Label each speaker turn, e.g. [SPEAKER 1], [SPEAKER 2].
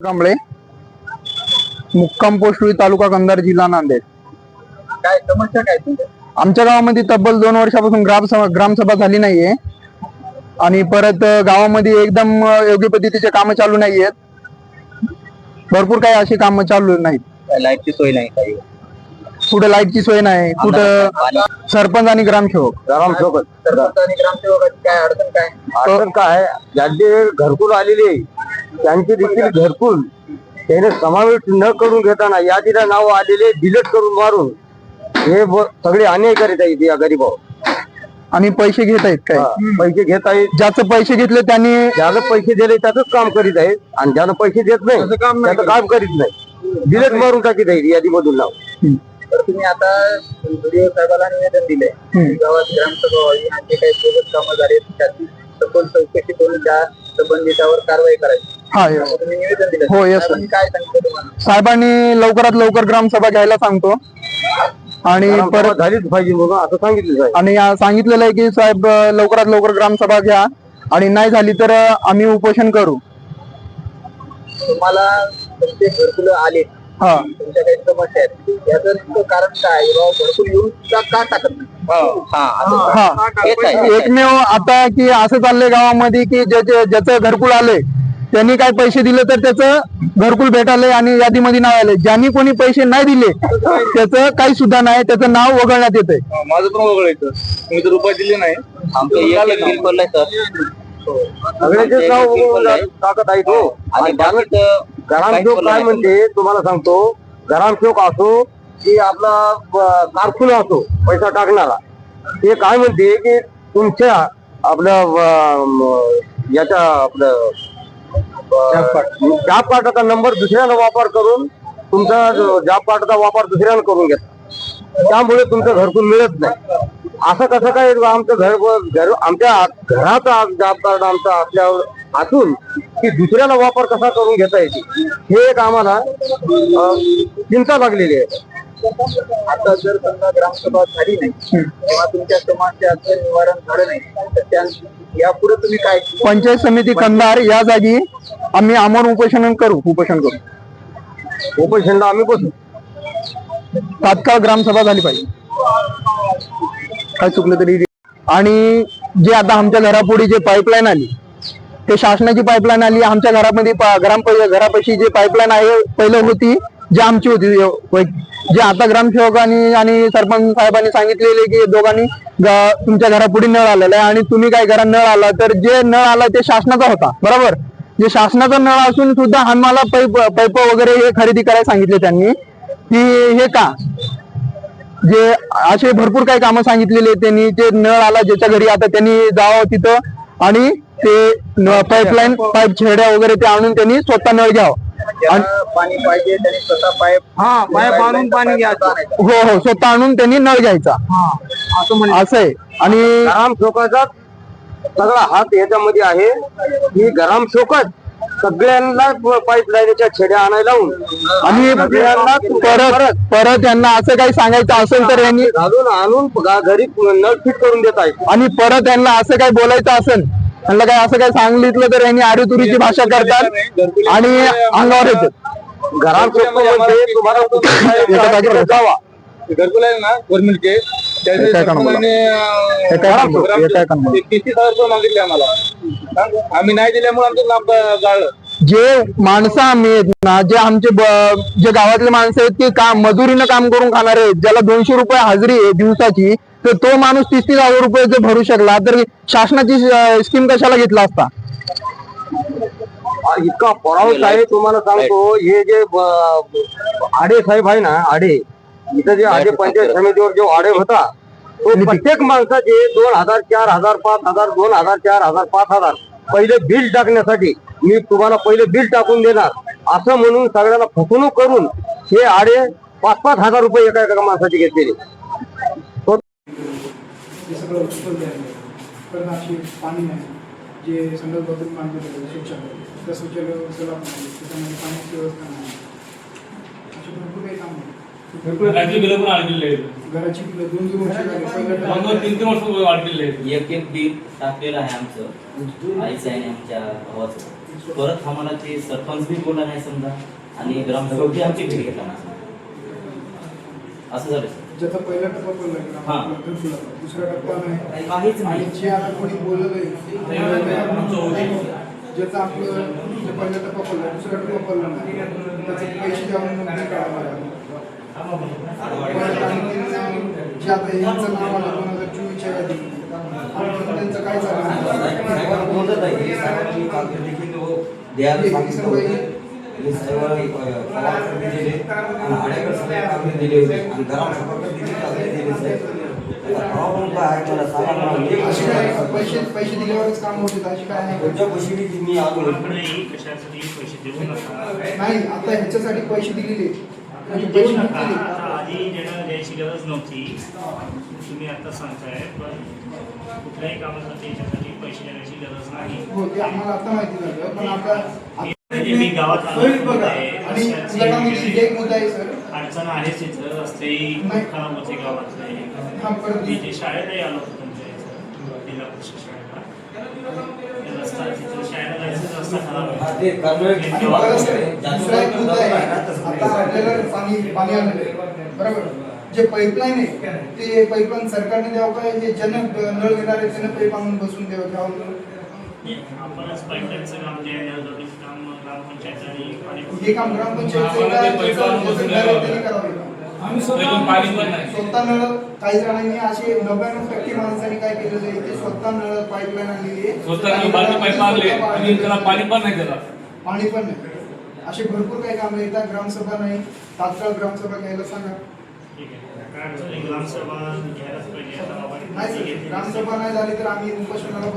[SPEAKER 1] कांबळे मुक्काम पोस्टळी तालुका कंधार जिल्हा नांदेड.
[SPEAKER 2] काय समस्या काय तुमच्या?
[SPEAKER 1] आमच्या गावामध्ये तब्बल दोन वर्षापासून ग्रामसभा ग्रामसभा झाली नाहीये. आणि परत गावामध्ये एकदम योग्य पद्धतीचे कामं चालू नाहीयेत. भरपूर काही अशी कामं चालू नाहीत.
[SPEAKER 2] लाईटची सोय नाही काही?
[SPEAKER 1] कुठं लाईटची सोय नाही कुठं सरपंच आणि ग्रामसेवक.
[SPEAKER 3] ग्रामसेवक.
[SPEAKER 2] सरपंच आणि ग्रामसेवकाची काय अडचण काय?
[SPEAKER 3] अडचण काय ज्यांचे घरकुल आलेले आहे, त्यांचे देखील घरकुल त्याने समावेश न करून घेताना यादीला नाव आलेले डिलीट करून मारून हे सगळे अन्याय करीत आहेत या गरीबावर
[SPEAKER 1] आणि पैसे घेत आहेत काय?
[SPEAKER 3] पैसे घेत आहेत.
[SPEAKER 1] ज्याचं पैसे घेतले त्यांनी
[SPEAKER 3] ज्याला पैसे दिले त्याच काम करीत आहेत. आणि ज्याला पैसे देत नाही त्याचं काम करीत. नाही. डिलीट मारून टाकीत आहेत यादीमधून नाव.
[SPEAKER 2] तर तुम्ही आता व्हिडिओ साहेबाला निवेदन दिले गावात ग्रामसभा व्हावी आणि जे काही सोबत कामं झाले त्याची सखोल चौकशी करून त्या संबंधितावर कारवाई करायची.
[SPEAKER 1] हा yes.
[SPEAKER 2] असं तुम्ही निवेदन दिलं
[SPEAKER 1] हो, yes,
[SPEAKER 2] साहेबांनी काय सांगितलं तुम्हाला
[SPEAKER 1] साहेबांनी लवकरात लवकर ग्रामसभा घ्यायला सांगतो. आणि परत
[SPEAKER 3] झालीच पाहिजे म्हणून असं सांगितलं
[SPEAKER 1] आणि आ- सांगितलेलं आहे की साहेब अ, लवकरात लवकर ग्रामसभा घ्या. आणि नाही झाली तर अ, आम्ही उपोषण करू.
[SPEAKER 2] तुम्हाला तुमचे घरकुलं आले.
[SPEAKER 1] हा.
[SPEAKER 2] तुमच्या काही समस्या आहेत. याचं नेमकं कारण काय? बाबा घरकुल येऊन सुद्धा का टाकत नाही?
[SPEAKER 1] हा एकमेव आता की असं चाललंय गावामध्ये की ज्याचे ज्याचं घरकुल आले त्यांनी काय पैसे दिले तर त्याचं घरकुल भेटायलंय आणि यादीमध्ये नाव आलंय ज्यांनी कोणी पैसे नाही दिले त्याचं काही सुद्धा नाही. त्याचं नाव वगळण्यात येतंय.
[SPEAKER 2] माझं पण वगळायचं. मी तर रुपये दिले नाही. आमचं एक बिल पडलंय सर.
[SPEAKER 3] सगळ्याचे नाव टाकत आहेत आणि त्यानं ग्रामसेवक काय म्हणते तुम्हाला सांगतो. ग्रामसेवक असो की आपला कारकुन असो पैसा टाकणारा. ते काय म्हणते की तुमच्या आपल्या याच्या आपलं जॉब कार्डाचा नंबर दुसऱ्यानं वापर करून तुमचा जॉब कार्डाचा वापर दुसऱ्यानं करून घेतला. त्यामुळे तुमचं घरकुल मिळत नाही. असं कसं काय आमचं घर घर आमच्या घराचा जॉब कार्ड आमचा असल्यावर आतून की दुसऱ्याला वापर कसा करून घेता येते? हे एक आम्हाला चिंता लागलेली आहे.
[SPEAKER 2] आता जर समजा ग्रामसभा झाली नाही किंवा तुमच्या समस्याचं निवारण झालं नाही तर त्या यापुढे तुम्ही काय
[SPEAKER 1] पंचायत समिती कंधार या जागी आम्ही आमरण उपोषण करू उपोषण करू.
[SPEAKER 3] उपोषणला आम्ही बसू.
[SPEAKER 1] तात्काळ ग्रामसभा झाली पाहिजे. काय चुकलं तरी? आणि जे आता आमच्या घरापुढे जे पाईपलाईन आली ते शासनाची पाईपलाईन आली आमच्या घरामध्ये ग्राम घरापाशी जे पाईपलाईन आहे पहिलं होती जी आमची होती जे आता ग्रामसेवकांनी आणि सरपंच साहेबांनी सांगितलेले की दोघांनी तुमच्या घरापुढे नळ आलेला आहे आणि तुम्ही काय करा नळ आला तर जे नळ आला ते शासनाचा होता बरोबर? जे शासनाचा नळ असून सुद्धा आम्हाला पैप पैप वगैरे हे खरेदी करायला सांगितले त्यांनी. की हे का? जे असे भरपूर काही कामं सांगितलेले त्यांनी जे नळ आला ज्याच्या घरी आता त्यांनी जावं तिथं आणि ते पाईपलाईन पाईप छेड्या वगैरे ते आणून त्यांनी स्वतः नळ घ्यावं.
[SPEAKER 2] पाणी पाहिजे त्यांनी स्वतः पाईप
[SPEAKER 3] हा पाईप आणून पाणी घ्यायचं.
[SPEAKER 1] हो हो स्वतः आणून त्यांनी नळ घ्यायचा. असं आहे आणि
[SPEAKER 3] ग्रामसेवकाचा सगळा हात याच्यामध्ये आहे. की ग्रामसेवकच सगळ्यांना पाईपलाईनच्या छेड्या आणायला लावून.
[SPEAKER 1] आणि
[SPEAKER 3] सगळ्यांना
[SPEAKER 1] परत परत यांना असं काही सांगायचं असेल तर यांनी
[SPEAKER 3] घालून आणून घरी नळ फिट करून देत आहेत.
[SPEAKER 1] आणि परत यांना असं काही बोलायचं असेल त्यांना काही असं काही सांगितलं तर यांनी आरेतुरीची भाषा करतात आणि अंगावर येतात
[SPEAKER 3] जावा
[SPEAKER 2] घरकुल आहे ना. ते मागितले आम्हाला. आम्ही नाही दिल्यामुळे आमचं
[SPEAKER 1] जे माणसं आम्ही आहेत ना जे आमचे जे गावातले माणसं आहेत की काम मजुरीनं काम करून खाणारे आहेत ज्याला दोनशे रुपये हाजरी आहे दिवसाची तर तो माणूस तीस तीस हजार रुपये जर भरू शकला तर शासनाची स्कीम कशाला घेतला असता?
[SPEAKER 3] इतका परावत आहे तुम्हाला सांगतो हे जे आडे साहेब आहे ना आडे इथं जे आडे पंचायत समितीवर जो आडे होता तो प्रत्येक माणसाचे दोन हजार चार हजार पाच हजार दोन हजार चार हजार पाच हजार पहिले बिल टाकण्यासाठी मी तुम्हाला पहिले बिल टाकून देणार. असं म्हणून सगळ्याला फसवणूक करून हे आडे पाच पाच हजार रुपये एका एका माणसाचे घेतलेले.
[SPEAKER 4] सगळं उत्पन्न आहे. पण अशी पाणी नाही. जे संडास बाथरूम बांधलं होतं शौचालय. त्या शौचालय व्यवस्थेला नाही त्याच्यामध्ये पाण्याची व्यवस्था नाही. अशी भरपूर काही काम आहे.
[SPEAKER 5] घराची बिलं पण अडकलेली आहेत.
[SPEAKER 4] घराची बिलं दोन दोन वर्ष झाली पहिलं
[SPEAKER 5] दोन दोन तीन तीन वर्ष अडकलेली आहेत.
[SPEAKER 6] एक एक बिल टाकलेलं आहे आमचं. आईचं आहे आणि आमच्या भावाचं. परत आम्हाला ते सरपंच बी बोला नाही समजा. आणि ग्रामसेवक बी आमची भेट घेतला नाही असं झालं.
[SPEAKER 4] ज्याचा पहिला टप्पा पडला
[SPEAKER 6] हा.
[SPEAKER 4] दुसरा टप्पा नाही.
[SPEAKER 6] काहीच
[SPEAKER 4] आणि
[SPEAKER 6] नाही.
[SPEAKER 4] जे आता कोणी बोलत आहे ज्याचा आपलं जे पहिला टप्पा पडला दुसरा टप्पा पडला नाही. त्याचे पैसे द्यावून नोंदणी काढावं लागेल. परत आणखीन जे आता यांचं नाव आलं दोन हजार चोवीसच्या यादी आणखीन त्यांचं काय चालू
[SPEAKER 3] साहेबांना बोलत आहे. की साहेबांनी कागद देखील व द्यायला सांगितलं होतं. हे अ, पवारकडे दिलेले आणि आडेकर कागद दिले होते. आणि देखील कागद दिले साहेब प्रॉब्लेम काय आहे मला सांगा
[SPEAKER 4] पैसे पैसे दिल्यावरच काम होते अशी काय
[SPEAKER 3] कोणत्या गोष्टी मी आलो.
[SPEAKER 5] नका?
[SPEAKER 4] नाही आता ह्याच्यासाठी पैसे दिलेले. म्हणजे
[SPEAKER 5] आधी द्यायची गरज नव्हती तुम्ही आता सांगताय पण कुठल्याही कामासाठी याच्यासाठी पैसे देण्याची गरज नाही.
[SPEAKER 4] हो ते आम्हाला आता माहिती झालं पण आता
[SPEAKER 5] मी गावात आलो.
[SPEAKER 4] सोयी बघा
[SPEAKER 5] आहे.
[SPEAKER 4] आणि
[SPEAKER 5] रस्त्याची
[SPEAKER 4] गटामध्ये एक मुद्दा आहे सर.
[SPEAKER 5] अडचण
[SPEAKER 4] हा
[SPEAKER 5] मी जे शाळेतही आलो होतो तुमच्या जिल्हा परिषद शाळेला. रस्ता तिथं शाळेला जायचं रस्ता खराब आहे.
[SPEAKER 3] गावात
[SPEAKER 4] परत
[SPEAKER 3] वगैरे
[SPEAKER 4] दुसरा एक मुद्दा आहे
[SPEAKER 3] जास्त
[SPEAKER 4] आता आपल्याला पाणी पाणी आलेलं आहे बरोबर? जे पाईपलाईन आहे ते पाईपलाईन सरकारने द्यावं का? हे जन नळ घेणारे त्यांना पाईप आणून बसून द्यावं?
[SPEAKER 5] आपणच पाईपलाईनचं काम जे आहे काम
[SPEAKER 4] हे काम ग्रामपंचायतचं
[SPEAKER 7] आम्हाला ते
[SPEAKER 4] का
[SPEAKER 7] पैप आणून
[SPEAKER 4] ज्याचं-
[SPEAKER 7] बसून
[SPEAKER 4] ज्याचं घर आहे
[SPEAKER 7] द्यावं.
[SPEAKER 4] त्यांनी करावं का?
[SPEAKER 7] आम्ही स्वतः पाणी पण नाही.
[SPEAKER 4] स्वतः नळ काही जणांनी असे नव्याण्णव टक्के माणसांनी काय केलेलं आहे ते स्वतः नळ पाईपलाईन आणलेली आहे.
[SPEAKER 7] स्वतः पाणी पण नाही
[SPEAKER 4] पाणी पण नाही. असे भरपूर काही कामं येतात ग्रामसभा नाही. तात्काळ ग्रामसभा घ्यायला सांगा. ग्रामसभा नाही झाली तर आम्ही उपोषणाला